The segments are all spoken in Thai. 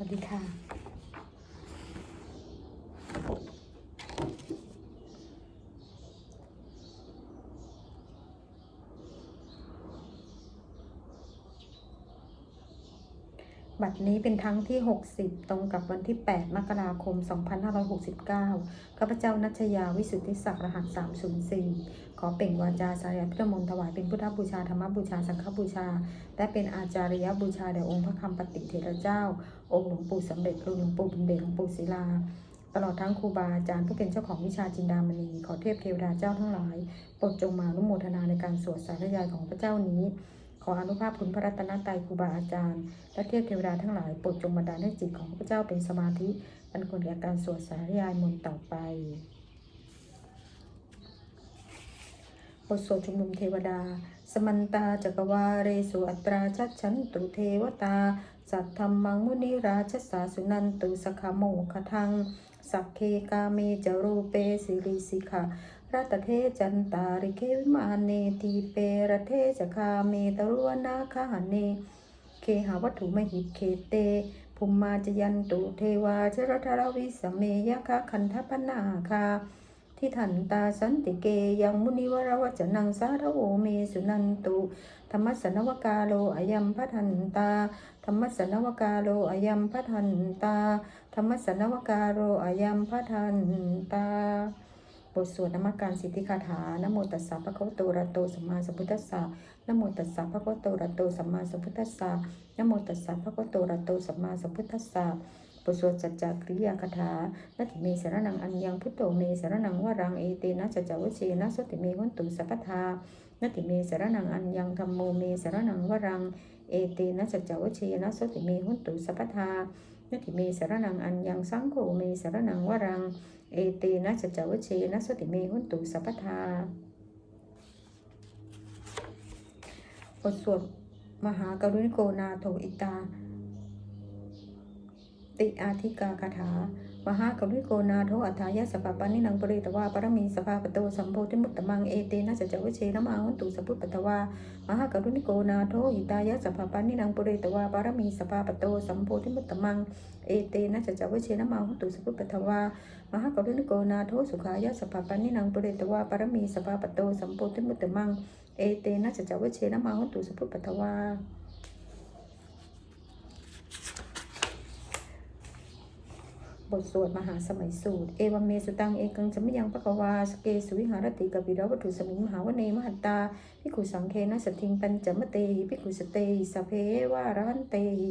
วัสดีค่ะ บัตรนี้เป็นครั้งที่ 60 ตรงกับวันที่ 8 มกราคม 2569 ข้าพเจ้านัชยาวิสุทธิศักดิ์รหัส 304 ขอเปล่งวาจาสายพุทธมนต์ถวายเป็นพุทธบูชาธรรมบูชาสังฆบูชา และเป็นอาจาริยบูชาแด่องค์พระคำปฏิเทระเจ้า องค์หลวงปู่สำเร็จหลวงปู่บุญเดชหลวงปู่ศิลาตลอดทั้งครูบาอาจารย์ผู้เป็นเจ้าของวิชาจินดามณี ขอเทพเทวดาเจ้าทั้งหลายโปรดจงมาอนุโมทนาในการสวดสาธยายของพระเจ้านี้ ขออนุภาพคุณพระรัตนตรัยครูบาอาจารย์ และเทพเทวดาทั้งหลายโปรดจงบันดาลให้จิตของพระเจ้าเป็นสมาธิอันควรแก่การสวดสาธยายมนต์ต่อไปบทสวดชุมนุมเทวดา สมันตาจักวาเรสุอัตราชัดฉันตุเทวตา สัทธรรมังมุนิราชสาสุนันตุสขโมคทัง สักเคกาเมจรูเปสิริสิขะ รัตเทจันตาริเควิมาเนทีเปรเทจคาเมตรุวนาคาเน เคหาวัตถุมหิตเคเตภุมมาจยันตุเทวาชรทรวิสเมยะคะคันทพนาคาทิทันตาสันติเกยังมุนิวรวจนังสาธโวเมสุนันตุธรรมสนวกาโลอยัมพัทันตาธรรมสนวกาโลอยัมพัทันตาธรรมสนวกาโลอยัมพัทันตา บทสวดนมัการสิทธิคาถานโมตัสสะภะคะวะโตระโตสัมมาสัมพุทธัสสะนโมตัสสะภะคะวะโตระโตสัมมาสัมพุทธัสสะนโมตัสสะภะคะวะโตระโตสัมมาสัมพุทธัสสะบทสวดสัจจกริยาคาถานาทิเมสรนังอัญญังพุทโธเมสรนังวรังเอเตนะจัจจวเชนะสติเมวันตุสัพพทานาทิเมสรนังอัญญังธรรมโมเมสรนังวรังเอเตนะจัจจวเชนะสติเมวันตุสัพพทานาทิเมสรนังอัญญังสังโฆเมสรนังวรัง เอเตนะจัจจวเชนะสติเมหุนตุสัพพทาบทสวดมหากรุณโกนาโถอิตา ติอาธิกาคาถา มหากรุณิโกนาโทอัฏฐายะสภาปานินังปริตวาปรมีสภาปโตสัมโพธิมุตตมังเอเตนะจัจจวเชนะมาหุนตุสัพพุปตวามหากรุณิโกนาโทหิตายะสภาปานินังปริตวาปรมีสภาปโตสัมโพธิมุตตมังเอเตนะจัจจวเชนะมาหุนตุสัพพุปตวามหากรุณิโกนาโทสุขายะสภาปานินังปุเรตวาปรมีสภาปโตสัมโพธิมุตตมังเอเตนะจัจจวเชนะมาหุนตุสัพพุปตวา บทสวดมหาสมัยสูตร เอวัมเมสุตังเอกังจมยังปะกวาสเกสุวิหารติกบิรวัตถุสมิงมหาวเนมหันตาพิกุสังเคนะสทิงปัญจมเตหิพิกุสเตหิสเพวารันเตหิ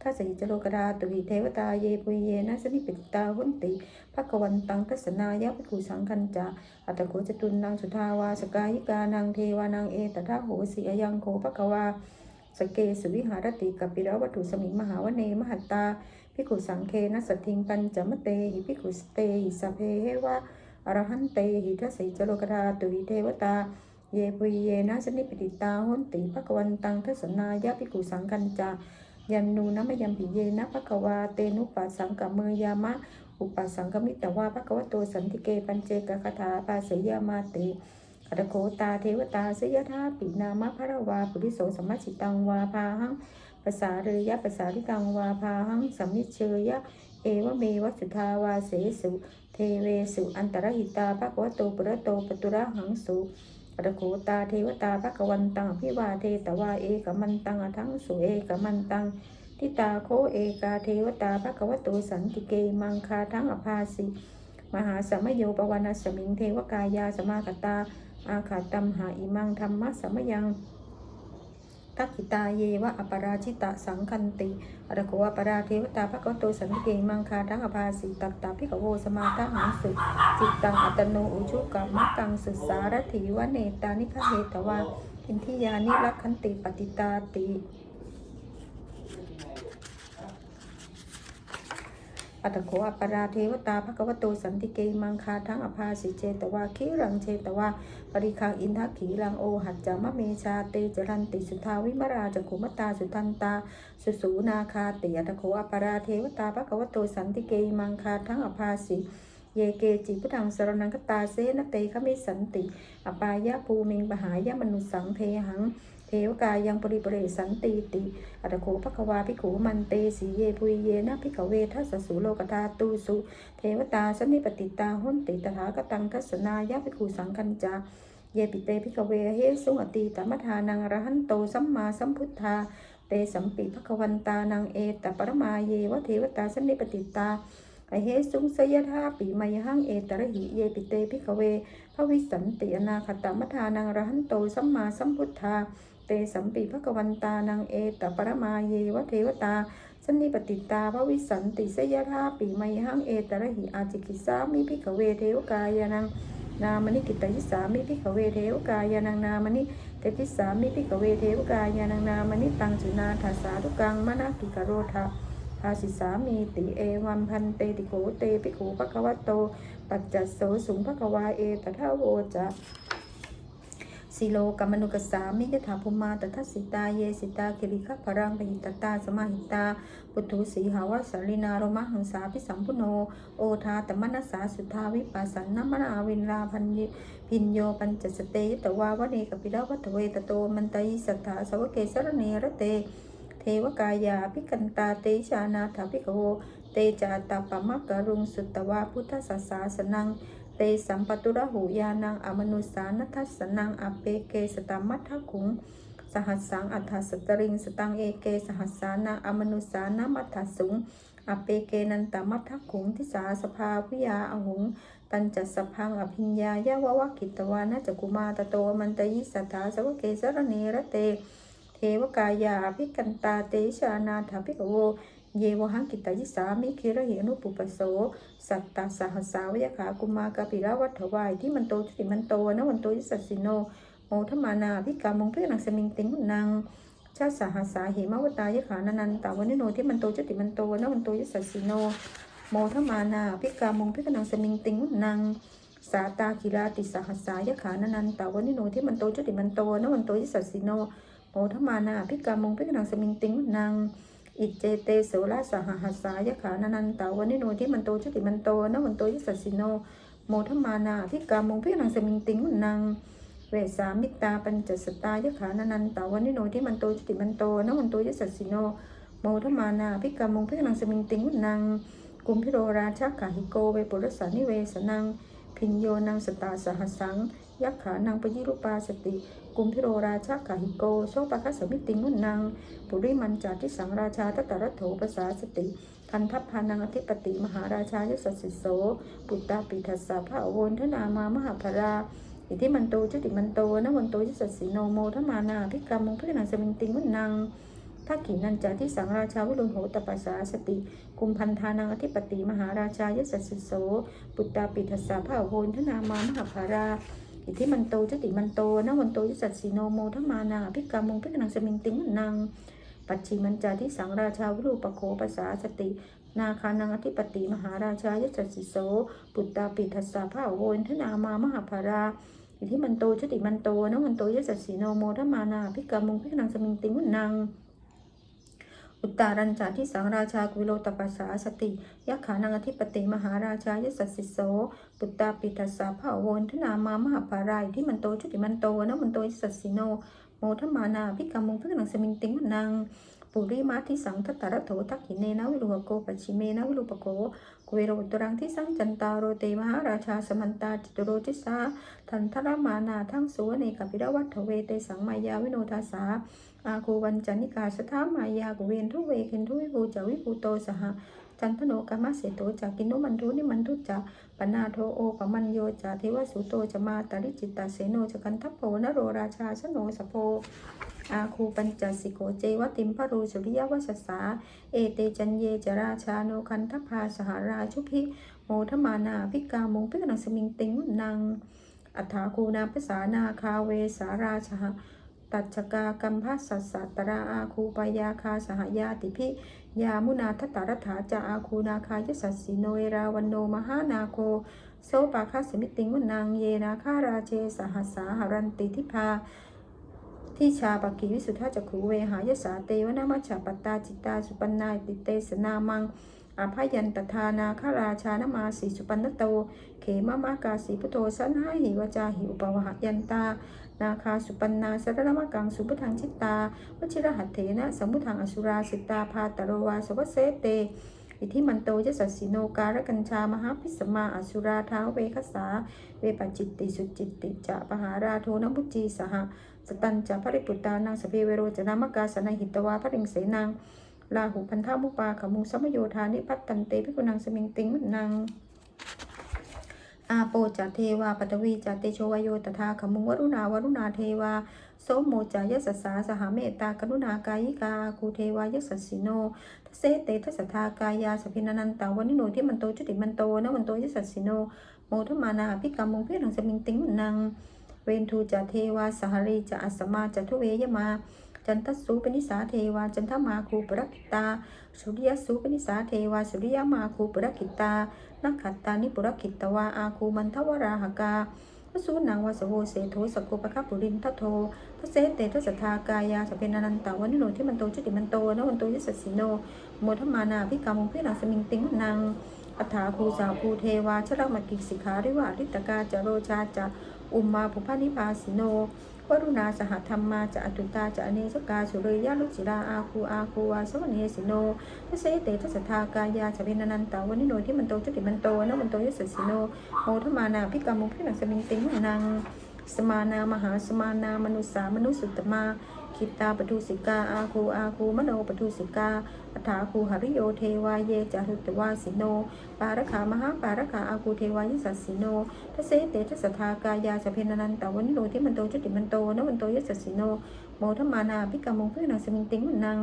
ทัสหิจโลกดาตุหิเทวตาเยปุเยนะสนิปิตตาหุนติภควันตังทัศนายะพิกุสังคัญจาอัตโกจตุนนางสุทาวาสกายิกานางเทวานางเอตถาโหสีอยังโคภควาสเกสุวิหารติกบิรวัตถุสมิงมหาวเนมหันตา พิกุสังเคนะสติงปัญจมเตหิพิกุสเตหิสพเพวะอรหันเตหิทัสสิจโลกดาตุหิเทวตา เยปุเยนะสนิปติตาหุนติภควันตังทัศนายะพิกุสังกัญจายันนูนะมยัมปิเยนะภควาเตนุปัสสังกเมยามะ อุปัสสังกมิตวาภควโตสันติเกปัญเจกคาถาปาเสยามาเตอัตโคตาเทวตาสยธาปินามะพระวาปุริโสสมัชชิตังวาพาหัง ภาษาเรยะภาษาทิกังวาพาหังสัมมิเชยะ เอวเมวัสุทาวาเสสุ เทเวสุ อันตรหิตาภะคะวะโตปุระโตปตุระหังสุปะโคตาเทวตาภะคะวันตังอภิวาเทตวาเอกมันตังอทังสุเอกมันตังทิตาโคเอกาเทวตาภะคะวะโตสันติเกมังคาทั้งอภาสิมหาสมโยปวานาสมิงเทวกายาสมาคตา อาขาตัมหาอิมังธรรมะสมยัง ทักขิตาเยวะอปราชิตะสังคันติอรโคอปราเทวตาภะคะวะโตสันติเกมังคาทังอภาสิตัตตาพิกโวสมาทหังสุจิตตังอัตโนอุชุกัมมะกังสุสารถิวะเนตานิคเหตวาอินทิยานิรักขันติปฏิตาติ อัตโขอปราเทวตาภควโตสันติเกมังคาทั้งอภาสิเจตวาขีรังเชตวาปริคังอินทักขีรังโอหัจจามะเมชาเตจรันติสุทาวิมราจกุมตาสุทันตา สุสูนาคาติอัตโขอปราเทวตาภควโตสันติเกมังคาทั้งอภาสิเยเกจิพุทธังสรนังคตาเสนเตขมิสันติ อปายะภูมิงปหายะมนุสังเทหัง เทวกายังปริปเรสันติติ อัตโขภควาภิกขุมันเตสีเยปุยเยนะภิกขเวทัสสุโลกตาตูสุ เทวตาสนนิปติตาหุนติตถาคตังทัศนายะภิกขุสังคัญจาเยปิเตภิกขเวเฮสุงอติตมทานังรหันโตสัมมาสัมพุทธา เตสัมปิภควันตานังเอตปรมาเยวะเทวตาสนนิปติตาไอเฮสุงสยธาปีมยหังเอตระหิเยปิเตภิกขเวภวิสันติอนาคตมทานังรหันโตสัมมาสัมพุทธา เตสัมปีภควันตานังเอตปรมาเยวะเทวตาสนนิปติตาภวิสันติสยธาปีไมหังเอตระหิอาจิกิสามิภิกขเวเทวกายานังนามนิกิตยิสามิภิกขเวเทวกายานังนามนิเตติสามิภิกขเวเทวกายานังนามนิตังจุนาทัสสาทุกังมนากิกโรธาทาสิสามีติเอวัมพันเตติโกเตปิโกภควตโต ปัจจัสโสสุงภควาเอตถาโวจะ สิโลกมนุกสามิยถาภุมาตทัสสิตาเยสิตาคิริขพรังปหิตตาสมาหิตา ปุถุสีหาวสารินารมหังสาพิสัมพุโน โอทาตมนัสสาสุทาวิปัสสันนมนาวินลาพันยพินโยปัญจสเตยตวาวเนกปิดาวัตเวตโตมันตยิสัทธาสวเกสรเนรเต เทวกายาภิกันตาเตชานาถาภิกโวเตจาตาปมะกะรุงสุตตวาพุทธสัสสาสนัง เตสัมปตุระหูยานังอมนุสานัทสนังอเปเกสตัมมัทธคุง สหัสสังอัฏฐสตริงสตังเอเกสหัสสานังอมนุสานามัทธสุงอเปเกนันตมัทธขุงทิสาสภาวิยาอหุง ตันจัสพังอภิญญายะวะวะกิตวานะจักกุมาตโตมันตยิสัทธาสวเกสรเนระเต เทวกายาภิกันตาเตชานาถภิกโว เยวหังกิตายิสามิคิระเหนุปุปโส สัตตาสหัสสาวยขากุมากาปิระวัฏวายที่มันโตจุติมันโตนะวันโตยิสัสสิโน โมทมานาภิกามงเพิกนังสมิงติงหุนังชาสหัสสาหิมาวตายขานันันตาวันนิโนที่มันโตจุติมันโตนะวันโตยิสัสสิโน โมทมานาภิกามงเพิกนังสมิงติงหุนังสาตาคิราติสหัสสายขานันันตาวันนิโนที่มันโตจุติมันโตนะวันโตยิสัสสิโน โมทมานาภิกามงเพิกนังสมิงติงนัง อิจเจเตโสราสหหัสสายขานันันตาวันนิโนที่มันโตจุติมันโตนะวันโตยิสัสิโน โมทมานาภิกามงพิกนังสมิงติงุนัง เวสามิตาปัญจสตายขานันันตาวันนิโนที่มันโตจุติมันโตนะวันโตยิสัสิโน โมทมานาภิกามงพิกนังสมิงติงุนัง กุมพิโรราชาขาหิโกเวปุรสานิเวสนัง พินโยนังสตาสหัสสังยักขานังปยิรุปาสติ กุมพิโรราชาขาหิโกโสปะคัสมิติงุนังปุริมันจาทิสังราชาตตรัโถปสาสติ ทันทัพพานังอธิปติมหาราชายสสิโส ปุตตาปิทัสสะพระอโวนทนามามหาภราอิทิมันโตจุติมันโตนวันโตยิสัสิโนโมทมานาพิกรรมมงพิกนังสมิงติงุนังทักขินันจาที่สังราชาวิรุณโหตปัสสาสติ กุมพันธานังอธิปติมหาราชายสัสสิโส ปุตตาปิทัสสะพระอโวนทนามามหาภารา อิทิมันโตจุติมันโตนะวันโตยิสัสสิโนโมทมานาพิกรรมงพิกนังสมิงติงุนังปัจฉิมันจาที่สังราชาวิรูปโคปสาสติ นาคานังอธิปติมหาราชายสัสสิโส ปุตตาปิทัสสะพระอโวนทนามามหาภาราอิทิมันโตจุติมันโตนะวันโตยสัสสีโนโมทมานาพิกามุงพิกนังสมิงติงุนัง อุตตารัญจาที่สังราชากุวิโลตปัสสาสติยักขานังอธิปติมหาราชายสัสสิโสปุตตาปิทัสสะพระอโวนทนามามหาภารายที่มันโตจุติมันโตนะวันโตสัสสีโนโมทมานาพิกามุงพิกนังสมิงติงนังปุริมาทิสังทัตตระโถทักขิเนนะวิรุหโกปชิเมนะวิรุปโกกุเวโรตรังที่สังจันตาโรเตมหาราชาสมันตาจิตโรจิสาทันทรมานาทั้งสุวเนกปิรวัตถเวเตสังมายาวิโนทาสา อาคูวันจันนิกาสถามายากุเวนทุเวเคนทุวิภูจาวิภูโตสหจันทโนกามะเสโตจากินุมันทุนิมันทุจาปนาโทโอปมันโยจาเทวสุโตจะมาตาริจิตตาเสโนจกันทัพโพนโรราชาชโนสโพอาคูปัญจสิโกเจวติมพรูสุริยวัสสา เอเตจันเยจราชาโนคันทพาสหราชุพิโมทมานาพิกามงพิกนังสมิงติงนังอัฏฐาคูนาภาษานาคาเวสาราชา ตัจจกากัมพัสสัสตราอาคูปยาคาสหยาติพิยามุนาทตารถาจาอาคูนาคายสัสสิโนเอราวันโนมหานาโคโซปาคาสมิติงวนังเยนาคาราเชสหัสสาหรันติทิพาที่ชาปกิวิสุทธาจักขูเวหายสาเตวนามัชาปตาจิตตาสุปันนาติเตสนามัง อาภายันตทานาคาราชานมาสีสุปันนโต เขมามากาสีพุทโธสันหาหิวจาหิอุปวหยันตา นาคาสุปันนาสรรมกังสุพุทังชิตตาวชิรหัตเถนะสมุทังอสุราสิตาพาตโรวาสวัสเสเตอิทิมันโตยสัสสิโนการกัญชามหาพิสมาอสุราท้าเวคสา เวปจิตติสุจิตติจะปหาราโทนบุจีสหสตันจะภริปุตตานังสเพเวโรจนามกาสนหิตวาพริงเสนัง ลาหุพันธามุปาขมุสัมโยธานิพัตตันเตพิกุนังสมิงติงนังอาโปจาเทวาปตวีจาเตโชวโยตถาขมุงวรุณาวรุณาเทวาโสมโมจายสสาสหเมตตากรุณากายิกาคูเทวายสัสสิโนทเสเตทัสทากายาสพินันตังวันิโนที่มันโตจุติมันโตนะมันโตยสัสสิโนโมทมานาภิกรรมุงเพียงสมิงติงนังเวนทูจะเทวาสหรีจะอัสมาจะทุเวยมา จันทสูปนิสาเทวา จันทมาคูปรกิตา สุริยสูปนิสาเทวา สุริยมาคูปรกิตา นักขัตตานิปุรกิตวา อาคูมันทวราหกาวสูนังวาสโวเสโทสกโกปะคปุรินทโททเสเตทัสทากายาสเปนันตาวันิโนที่มันโตจุติมันโตนวันโตยิสสิโนโมทมานาพิกรรมพินังสมิงติงนังอัฏฐาภูสาภูเทวาชรมกิสิกขาริวาริตกาจโรชาจะอุมมาภุพานิพาสิโน วรุณาสหธรรมาจะอตุตาจะอเนสกาสุริยาลุจิราอาคูอาคูวาสวเนสิโนทัศเตทัสทากายาจะเป็นนันตาวันิโนที่มันโตจุติมันโตนะมันโตยสสิโนโมทมานาพิกรรมุพินังสมิงติงนังสมานามหาสมานามนุษสามนุสุตมา คิตาปทุสิกาอาคูอาคูมโนปทุสิกาอัฏฐาคูหริโยเทวาเยจารุตวาสิโน ปารขามหาปารขาอาคูเทวายิสัสสิโนทเสเตทัสทากายาสเพนนันตาวันโนที่มันโตจุติมันโตนวันโตยสัสสิโนโมทมานาพิกามงเพื่อนังสมิงติงมันนัง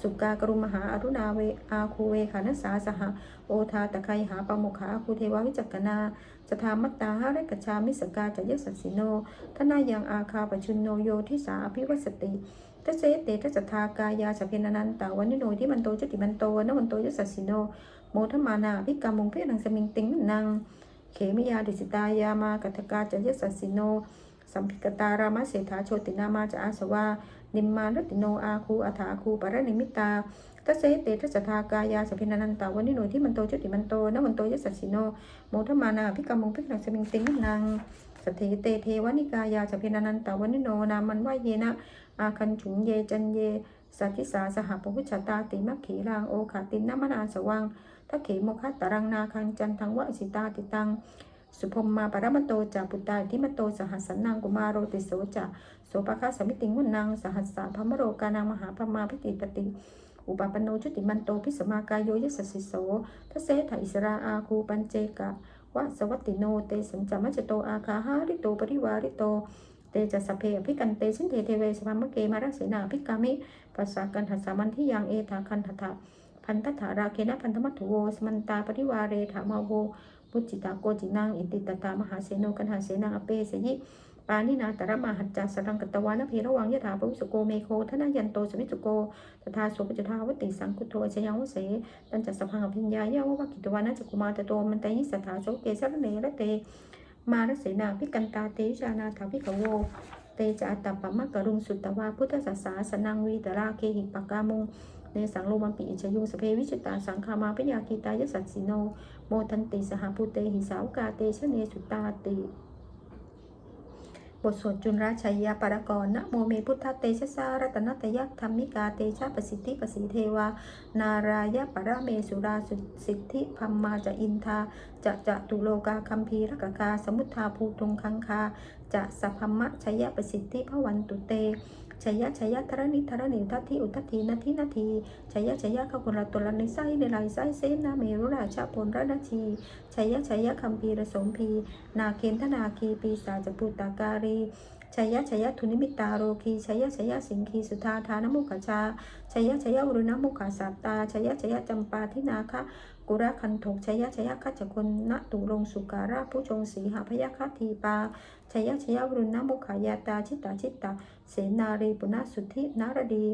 สุกากรุมหาอรุณาเวอาคูเวขานัสสาสหโอทาตะไคหาปมุขาอาคูเทววิจักกนาสทามัตตาหาเรกชามิสกาจะยสัสสิโนทนายังอาคาปชุนโนโยทิสาอภิวัสติทัเสเตทัสทากายาสเพนนันตาวันนิโนที่มันโตจุติมันโตนะมันโตยสัสสิโนโมทมานาพิกรรมงเพนังสมิงติงนังเขมิยาดิสิตายามากัตกาจะยสัสสิโนสัมพิกตารามะเศรษฐาโชตินามาจะอาสวา นิมมานรติโนอาคูอัฐาคูปรนิมิตาทัสเสเตทัสทากายาสพินันตาวันนิโนที่มันโตจุติมันโตนะมันโตยสัสสิโนโมทมานาพิกรรมงพิกนังสมิงติงนังสเทเตเทวนิกายาสพินันตาวันนิโนนามันวาเยนะอาคันฉุงเยจันเยสัตติสาสหปพุชตาติมัคขีรางโอขาตินนมนาสวังทักเขโมคัตตรังนาคังจันทังวะสิตาติตัง สุพมมาปรมโตจาปุตตาทิมโตสหัสสนังกุมารโรติโสจะโสปคะสมิติงวุนังสหัสสะพมโรกานังมหาพมาพิติตติอุปปันโนชุติมันโตพิสมากายโยยสสสิโสทัเสถอิสราอาคูปัญเจกะวะสวัตติโนเตสัญจมัจโตอาคาหาริโตปริวาริโตเตจะสเพอภิกันเตสินเทเทเวสพามเกมารักเสนาภิกามิปัสสากันหัสสามันที่ยังเอธาคันทถา พันทถาราเคนะพันธมัตถุโวสมันตาปริวาเรถามาโวมุจิตาโกจินังอิติตตามหาเสโนกันหาเสนังอเปสยิปานินาตระมาหัจจาสรังกตวานเพระวังยถาปวิสุโกเมโคทนายันโตสวิสุโกตถาโสปจทาวติสังคุโทชยังวเสตันจัสพังอภิญญายาวะกิตวานาจกุมาตโตมันตยิสัทธาโสเกสรเนระเต มารเสนาพิกันตาเตชานาถาพิกโวเตจะอัตตปะมะกะรุงสุตตวาพุทธสัสสาสนังวีตราเคหิปกามุง เนสังโลมันปิอิจยุงสเพวิจิตาสังคามาปยาคีตายสัสสิโนโมทันติสหภูเตหิสาวกาเตชะเนสุตาติบทสวดจุลราชัยยาปรกรนะโมเมพุทธเตชะสารัตนตยธรรมิกาเตชะประสิทธิประสีเทวา นารายะปรเมสุราสุสิทธิพัมมาจะอินทาจะจะตุโลกาคัมภีรกกา สมุทธาภูตุงคังคา จะสัพพมะชยประสิทธิพวันตุเต ชยชยธรณิธรณิทัตถิอุทัตถีนาทีนาทีชยชยขกุลตุลในไส้ในลายไส้เสนาเมรุราชาพลรนาทีชยชยคัมภีรสมภีนาเคนธนาคีปีศาจปุตตาการีชยชยทุนิมิตาโรคีชยชยสิงคีสุธาธานมุขชาชยชยวรุณมุขาสัตตาชยชยจำปาทินาคะ กุระคันถกชยะชยคัจจคุณตุลงสุการะผู้จงสีหาพยาคทีปาชยะชยวรุณมุขายาตาชิตาชิตาเสนารีปุณสุทธินารดี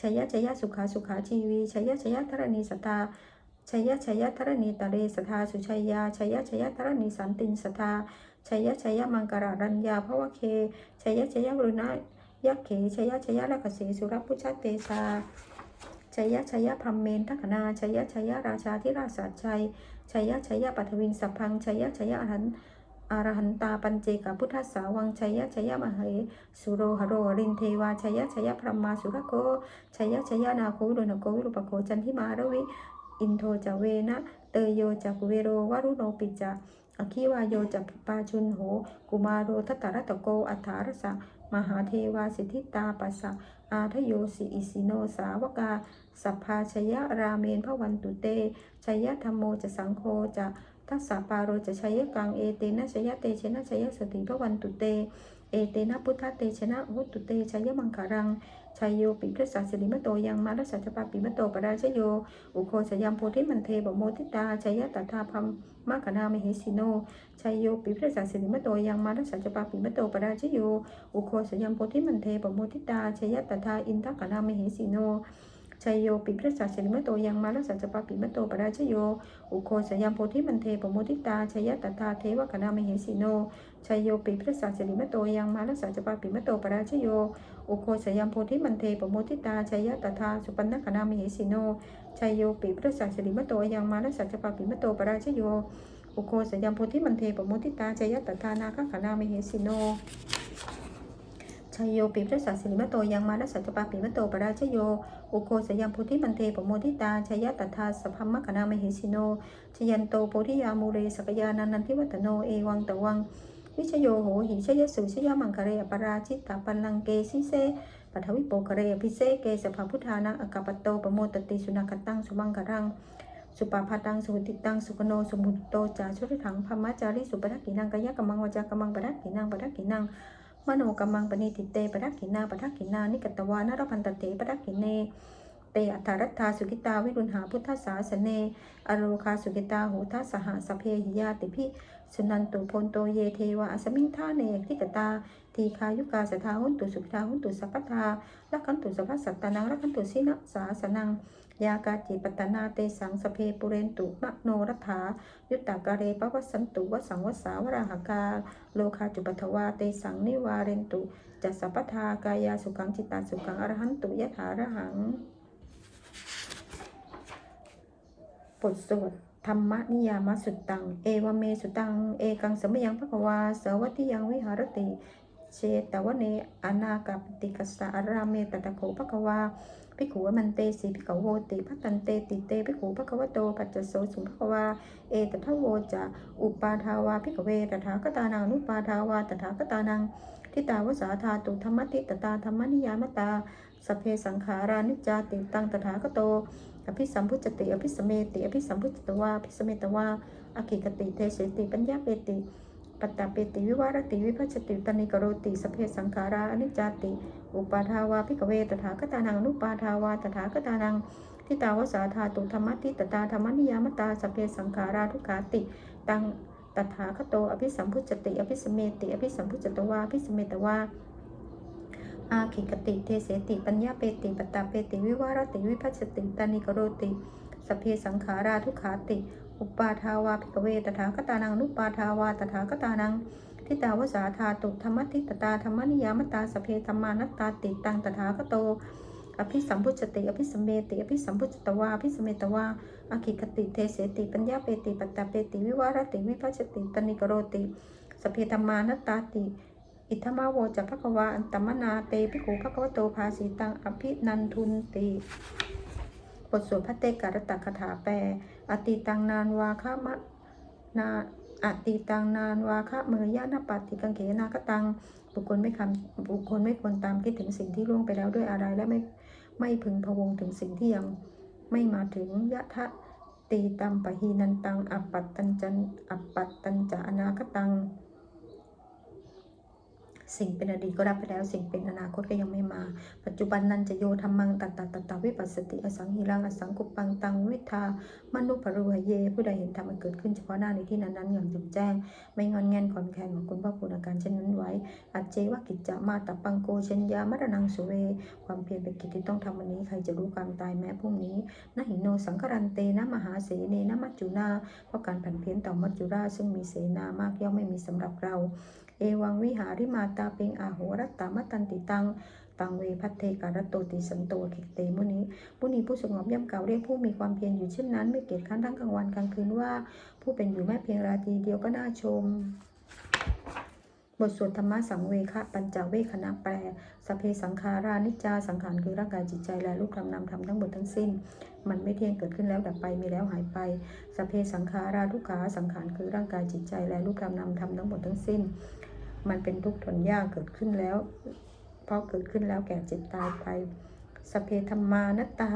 ชยะชยะสุขาสุขาชีวีชยะชยะธรณีสตาชยะชยะธรณีตะเรสทาสุชัยยาชยะชยะธรณีสันตินสทาชยะชยะมังกรารัญญาภวเคชยะชยวรุณยักเขชยะชยะละกเสสุรพุชเตชา ชยะชยะพรมเมนทัคนาชยะชยะราชาธิราชสัจชัยชยะชยะปัทวินสัพพังชยะชยะอรหันอรหันตาปัญเจกพุทธสาวังชยะชยะมเหสุโรหโรรินเทวาชยะชยะพรหมาสุรโกชยะชยะนาโควิโรนโกวิรุปโกจันทิมารวิ อินโทจเวนะเตโยจักเวโรวารุโนปิจาอคิวาโยจักปาชุนโห กุมารโรทัตตรตโกอัฏฐารสะ มหาเทวาสิทธิตาปัสสะอาทโยสิอิสิโนสาวกา สัพพาชยราเมนพระวันตุเตชยธรรมโมจะสังโฆจะทัสสะปาโรจะชยกังเอเตนะชยเตชนะชยสติพระวันตุเต เอเตนะพุทธเตชนะวุตุเตชยมังคารัง ชัยโยปิพระสัสสิริมโตยังมารัสสัจปาปิมโตปราชโย อุโคสยามโพธิมันเทบโมทิตาชยตถาพัมมากนามเหสิโนชัยโยปิพระสัสิริมโตยังมารัสสัจปาปิมโตปราชโย อุโคสยามโพธิมันเทบโมทิตาชยตถาอินทกนามเหสิโน ชัยโยปิพระสัสสิริมโตยังมารัสสัจปาปิมโตปราชโยอุโคสยามโพธิมันเทบโมทิตาชยตถาเทวกนามเหสิโนชัยโยปิพระสัสสิริมโตยังมารัสสัจปาปิมโตปราชโย อุโคสยามโพธิมันเทปโมทิตาชยตถาสุปันนคณามเหสิโนชัยโยปิพระสัสสิริมโตยังมานัสสัจปาปิมโตปราชโย อุโคสยามโพธิมันเทปโมทิตาชยตถานาคขณามเหสิโน ชยโยปิพระสัสสิริมโตยังมานัสสัจปาปิมโตปราชโย อุโคสยามโพธิมันเทปโมทิตาชยตถาสพัมมคณามเหสิโน ชยันโตโพธิยามูเรสกยานันนันทิวัตโนเอวังตะวัง วิชโยโหหิชยสุชยมังคะเรอปราชิตตาปันลังเกสิเซปัทวิโปคะเรอภิเสเกสภาพุทธานังอากาปโตปโมตติสุนักตังสุมังคารังสุปาพาตังสุติตังสุขโนสมุตโตจาชุริถังพมจาริสุปทักกินังกายกมังวจากมังปทักกินังปทักกินัง มโนกมังปณิติเตปทักกินาปทักกินานิกตวานรพันตเตปทักกิเนเตอัฏฐรัตถาสุกิตาวิรุณหาพุทธสาสเนอโรคาสุกิตาหูทัสสหสเพหิยาติพิสุนันตุพลโตเยเทวะอสมิงทาเนทิกตาทีคายุกาสทาหุนตุสุขทาหุนตุสัพพทาลักขันตุสัพพสัตตานังลักขันตุสินะสาสนัง ยากาจิปตนาเตสังสเพปุเรนตุมะโนรัฐา ยุตตากาเรปวัสสันตุวสังวสาวราหกาโลคาจุปทวาเตสังนิวาเรนตุจัสสัพทากายาสุขังจิตตาสุขังอรหันตุยะถาระหังบทสวดธรรมนิยามสุตตัง เอวเมสุตัง เอกังสมยังภควาสวัติยังวิหารติ เชตวเนอนาคาปติกัสสะอาราเมตตะโขภควา ภิกขุมันเตสีภิกขโวติพัตันเตติเตภิกขุภควโตปัจจโสสุภควาเอตทะโวจะอุปาทาวาภิกขเวตถาคตานังนุปาทาวาตถาคตานังทิตาวสาธาตุธรรมติตตาธรรมนิยามตาสเพสังขารานิจจาติตังตถาคโตอภิสัมพุจติอภิสเมติอภิสัมพุจตวาอภิสเมตวาอคิกติเทเสติปัญญาเปติ ปัตตาเปติวิวารติวิพัชติตนิกโรติสเพสังขาราอนิจจติ อุปาทาวาพิกเวตถาคตานังนุปาทาวาตถาคตานังทิตาวสาธาตุธรรมติตตาธรรมนิยามตาสเพสังขาราทุกขาติ ตังตถาคโตอภิสัมพุจติ อภิสเมติ อภิสัมพุจตวาอภิสเมตวาอาขิกติเทเสติปัญญาเปติปัตตาเปติวิวารติวิพัชติตานิกโรติสเพสังขาราทุกขาติ อุปาทาวาภิกเวตถาคตานังนุปาทาวาตถาคตานังทิตาวสาธาตุธรรมทิตตาธรรมนิยามตาสเพธรรมานัตตาติตังตถาคโต อภิสัมพุจติ อภิสมเมติ อภิสัมพุจตวาอภิสมเมตวาอคิกติเทเสติปัญญาเปติปัตตาเปติวิวารติวิพัชติตนิกโรติสเพธรรมานัตตาติ อิทธมาโวจะภควาอันตมนาเตภิกขุภควโตภาสีตังอภินันทุนติ บทสวดพระเตการตคาถาแปลอติตังนานวาคะมะนาอติตังนานวาคะเมยยะนปฏิกังเขนาคตัง บุคคลไม่คำบุคคลไม่ควรตามคิดถึงสิ่งที่ล่วงไปแล้วด้วยอะไร และไม่ไม่พึงพะวงถึงสิ่งที่ยังไม่มาถึงยะทะตีตัมปะหีนันตัง อัปปัตตันจันอัปปัตตันจะอนาคตัง สิ่งเป็นอดีตก็รับไปแล้ว สิ่งเป็นอนาคตก็ยังไม่มา ปัจจุบันนั้นจะโยธรรมังตัตตตัตตวิปัสสติอสังหิรังอสังกุปังตังวิทามนุปรุหเย ผู้ใดเห็นธรรมมันเกิดขึ้นเฉพาะหน้าในที่นั้นๆอย่างจ่มแจ้ง ไม่งอนแงนขอนแขนของคุณพ่อคุณอาการเช่นนั้นไว้อัจเจวกิจจะมาตปังโกเชนยามรณังสุเว ความเพียรเป็นกิจที่ต้องทำวันนี้ใครจะรู้ความตายแม้พรุ่งนี้นะหิโนสังกรันเตนะมหาเสเนนะมัจจุนาเพราะการผันเพี้ยนต่อมัจจุราซึ่งมีเสนามากย่อมไม่มีสำหรับเรา เอวังวิหาริมาตาเปงอาโหรัตตามตันติตัง ตังเวพัตเทการโตติสันโตเขเตมุนีมุนีผู้สงบย่ำเก่าเรียกผู้มีความเพียรอยู่เช่นนั้น ไม่เกียจค้านทั้งกลางวันกลางคืนว่า ผู้เป็นอยู่แม้เพียงราตรีเดียวก็น่าชมบทสวดธรรมะสังเวคะปัญจเวคณะแปลสเพสังขารานิจจาสังขารคือร่างกายจิตใจและรูปคำนามธรรมทั้งหมดทั้งสิ้น มันไม่เที่ยงเกิดขึ้นแล้วดับไปมีแล้วหายไปสเพสังขาราทุกขาสังขารคือร่างกายจิตใจและรูปคำนามธรรมทั้งหมดทั้งสิ้น มันเป็นทุกข์ทนยากเกิดขึ้นแล้ว เพราะเกิดขึ้นแล้วแก่เจ็บตายไป สเพธรรมานัตตา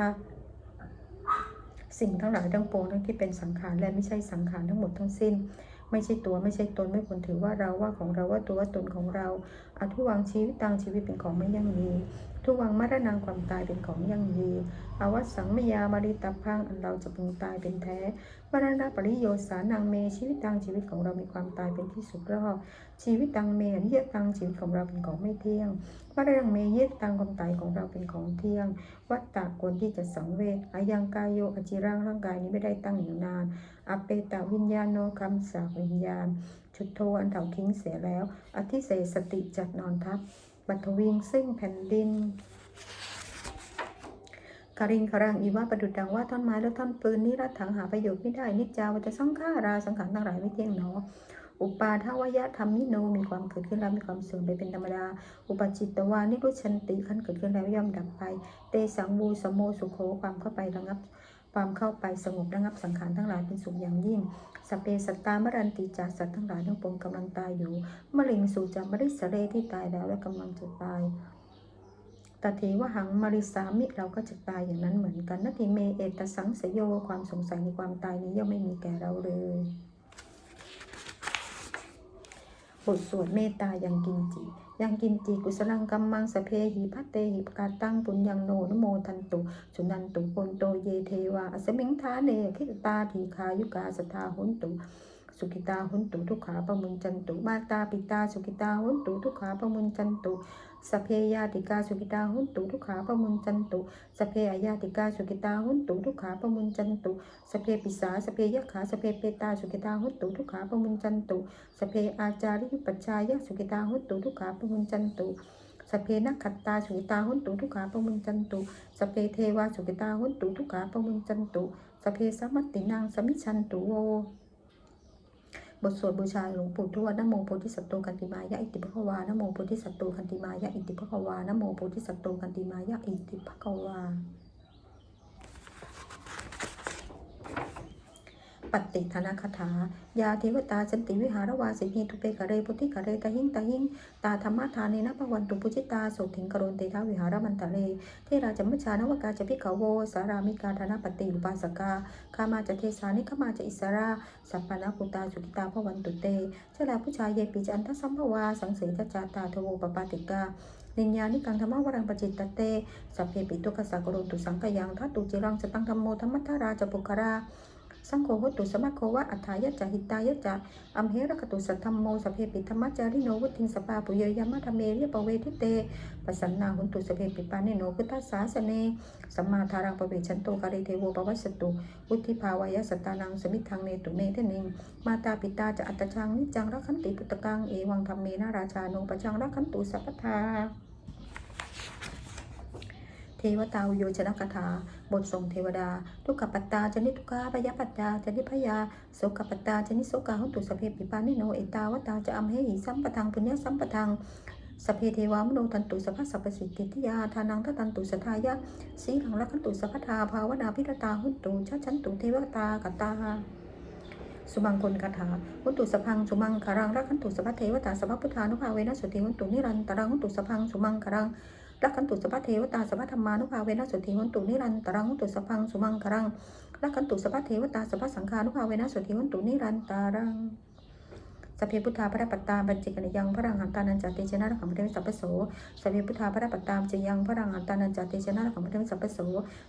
สิ่งทั้งหลายทั้งปวงทั้งที่เป็นสังขารและไม่ใช่สังขารทั้งหมดทั้งสิ้น ไม่ใช่ตัวไม่ใช่ตนไม่ควรถือว่าเราว่าของเราว่าตัวว่าตนของเราอทุวังชีวิตตังชีวิตเป็นของไม่ยั่งยืน ทุวังมรณงความตายเป็นของยั่งยืนอวัสสังมยามาริตาพังอันเราจะพึงตายเป็นแท้มรณะปริโยสานังเมชีวิตตังชีวิตของเรามีความตายเป็นที่สุดรอบชีวิตตังเมอนิยตังชีวิตของเราเป็นของไม่เที่ยงมรณะเมเยตตังความตายของเราเป็นของเที่ยง วัตตะควรที่จะสังเวชอายังกายโยอจิรังร่างกายนี้ไม่ได้ตั้งอยู่นานอเปตาวิญญาณโนคำสาวิญญาณชุดโทอันเถาทิ้งเสียแล้ว อธิเสสติจัดนอนทับ บัตวิงซึ่งแผ่นดินคาริงคารังอีว่าประดุดดังว่าท่อนไม้และท่อนปืนนี้รัดถังหาประโยชน์ไม่ได้ นิจจาวัตสังขาราสังขารทั้งหลายไม่เที่ยงหนอ อุปาทวยะธรรมิโนมีความเกิดขึ้นแล้วมีความเสื่อมไปเป็นธรรมดา อุปจิตตวานิรุชันติขั้นเกิดขึ้นแล้วย่อมดับไป เตสังวูสมโมสุโขความเข้าไประงับ ความเข้าไปสงบระงับสังขารทั้งหลายเป็นสุขอย่างยิ่งสเปสัตตามรันติจากสัตว์ทั้งหลายทั้งปวงกำลังตายอยู่มะเร็งสู่จามริสเรที่ตายแล้วและกำลังจะตายตถทีวหังมาริสามิเราก็จะตายอย่างนั้นเหมือนกันนาทีเมเอตสังสยโยความสงสัยในความตายนี้ย่อมไม่มีแก่เราเลย บทสวดเมตตายังกินจิยังกินจิกุสลังกัมมังสเพหิพัตเตหิปกาตั้งปุญญังโนนโมทันตุสุนันตุคนโตเยเทวาอสมิงทาเนคิตตาทีคายุกาสทาหุนตุสุกิตาหุนตุทุกขาปมุนจันตุมาตาปิตาสุกิตาหุนตุทุกขาปมุนจันตุ สเพยาติกาสุกิตาหุนตุทุกขาปมุนจันตุสเพอายาติกาสุกิตาหุนตุทุกขาปมุนจันตุสเพปิสาสเพยะขาสเพเปตาสุกิตาหุนตุทุกขาปมุนจันตุสเพอาจาริยุปัชชายะสุกิตาหุนตุทุกขาปมุนจันตุสเพนักขัตตาสุกิตาหุนตุทุกขาปมุนจันตุสเพเทวาสุกิตาหุนตุทุกขาปมุนจันตุสเพสมมตินังสมิชันตุโว บทสวดบูชาหลวงปู่ทวดนโมโพธิสัตว์โตกันติมายะอิติภควานโมโพธิสัตว์โตกันติมายะอิติภควานโมโพธิสัตว์โตกันติมายะอิติภควา ปฏิธนาคาถายาเทวตาสันติวิหารวาสิหีทุเปกะเรปุติกะเรตะหิงตะหิงตาธรรมทานเนนะปวันตุปุจิตาโสถิงกโรนเตทาวิหารมันตะเรเทราจมัชชานวกาจะพิกขโวสารามิกาธนาปฏิอุปาสกาคามาจะเทสานิขมาจะอิสราสัพพนาคุตาสุกิตาพวันตุเตชลาผู้ชายเยปิจันทสัมภวาสังเสจจาตาทโวปปาติกานิญญานิกังธรรมวรังปจิตตเตสัพเพปิตุกสักโรตุสังกยังทัตตุจิรังสตังธรรมโมธรรมัทาราจปุคารา สังโฆโหตุสมะโควะอัฏฐายะจะหิตายะจะอัมเหระกตุสัทธัมโมสพเพปิธรรมจาริโนวุติงสปาปุเยยามะธรรมเมเรียปเวทิเตปสันนาหุนตุสพเพปิปานิโนพุทธัสสาสเนสัมมาทารังปเวชันโตกาเรเทโวปวัสสตุวุธิภาวายะสตานังสมิทังเนตุเมเทนิงมาตาปิตาจะอัตชังนิจังรักขันติพุตตกังเอวังธรรมเมนาราชาโนปชังรักขันตุสัพพทา เทวตาวิโยชนกถา บทส่งเทวดา ทุกขปัตตาจนิทุกขาพยาปัตตาจนิพยาโสกปัตตาจนิโสกาหุตุสเพปิปานิโนเอตาวตาจะอัมเหหิสัมปทังปุญญสัมปทังสเพเทวามโนทันตุสัพพะสัพพสิทธิทิยาทานังทัตันตุสัทายะสีหลังรักขันตุสัพพทาภาวนาพิรตาหุตุชะชันตุเทวตากตาสุมังคลคาถาหุตุสพังสุมังคารังรักขันตุสัพพะเทวตาสัพพพุทธานุภาเวนะสุติหุตุนิรันตรังหุตุสพังสุมังคารัง รักขันตุสัพพะเทวตาสัพพะธรรมานุภาเวนะสุทธิหุนตุนิรันตรังหุตุสัพพังสุมังครังรักขันตุสัพพะเทวตาสัพพะสังฆานุภาเวนะสุทธิหุนตุนิรันตรังสพเพพุทธาพระปัตตามปัญจิกนยังพระรังหันตานันจติชนะรักขังพระเทวสัพพโสสพเพพุทธาพระปัตตามจยังพระรังหันตานันจติชนะรักขังพระเทวสัพพโส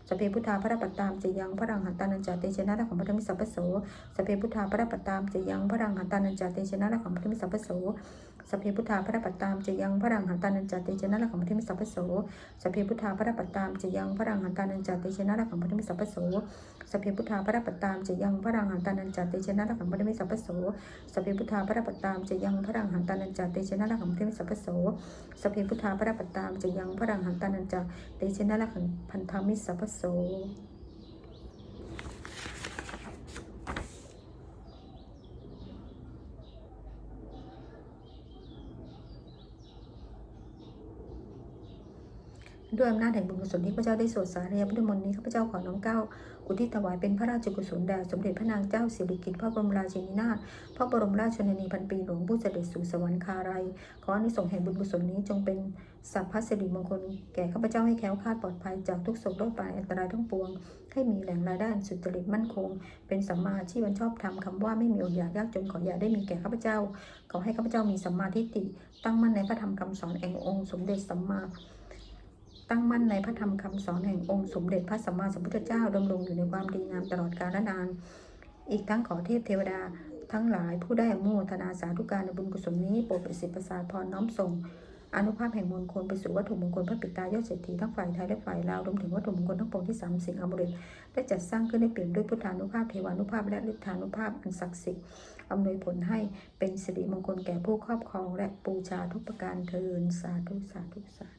สพเพพุทธาพระปัตตามจยังพระรังหันตานันจติชนะรักขังพระเทวสัพพโสสพเพพุทธาพระปัตตามจยังพระรังหันตานันจติชนะรักขังพระเทวสัพพโส สัพเพพุทธาพระปัตตามจะยังพระรังหันตานันจาเตชนะละของพระเทมิสัพพโสสัพเพพุทธาพระปัตตามจะยังพระรังหันตานันจาเตชนะละของพระเทมิสัพพโสสัพเพพุทธาพระปัตตามจะยังพระรังหันตานันจาเตชนะละของพระเทมิสัพพโสสพเพพุทธาพระปัตตามจะยังพระรังหันตานันจาเตชนะละของพระเทมิสัพพโสสัพเพพุทธาพระปัตตามจะยังพระรังหันตานันจาเตชนะละของพันธมิสัพพโส ด้วยอำนาจแห่งบุญกุศลที่พระเจ้าได้โสดสาเรียพุทธมนต์นี้ข้าพเจ้าขอน้อมเกล้าอุทิศถวายเป็นพระราชกุศลแด่สมเด็จพระนางเจ้าสิริกิติ์พระบรมราชินีนาถพระบรมราชชนนีพันปีหลวงผู้เสด็จสู่สวรรคาลัยขออนิสงส์แห่งบุญกุศลนี้จงเป็นสัพพสิริมงคลแก่ข้าพเจ้าให้แคล้วคลาดปลอดภัยจากทุกโศกโรคภัยอันตรายทั้งปวง ให้มีแหล่งรายได้สุจริตมั่นคง เป็นสัมมาชีพอันชอบธรรมคำว่าไม่มีอดอยากยากจนขออย่าได้มีแก่ข้าพเจ้า ขอให้ข้าพเจ้ามีสัมมาทิฏฐิตั้งมั่นในพระธรรมคำสอนแห่งองค์ สมเด็จสัมมา ตั้งมั่นในพระธรรมคำสอนแห่งองค์สมเด็จพระสัมมาสัมพุทธเจ้าดำรงอยู่ในความดีงามตลอดกาลนาน อีกทั้งขอเทพเทวดาทั้งหลายผู้ได้อนุโมทนาสาธุการในบุญกุศลนี้โปรดประสิทธิ์ประสาทพรน้อมส่งอนุภาพแห่งมงคลไปสู่วัตถุมงคลพระปิตายอดเศรษฐีทั้งฝ่ายไทยและฝ่ายลาวรวมถึงวัตถุมงคลทั้งปวงที่สามสิ่งอมฤตได้จัดสร้างขึ้นได้เปลี่ยนด้วยพุทธานุภาพเทวานุภาพและฤทธานุภาพอันศักดิ์สิทธิ์อำนวยผลให้เป็นสิริมงคลแก่ผู้ครอบครองและบูชาทุกประการเทินสาธุสาธุสาธุ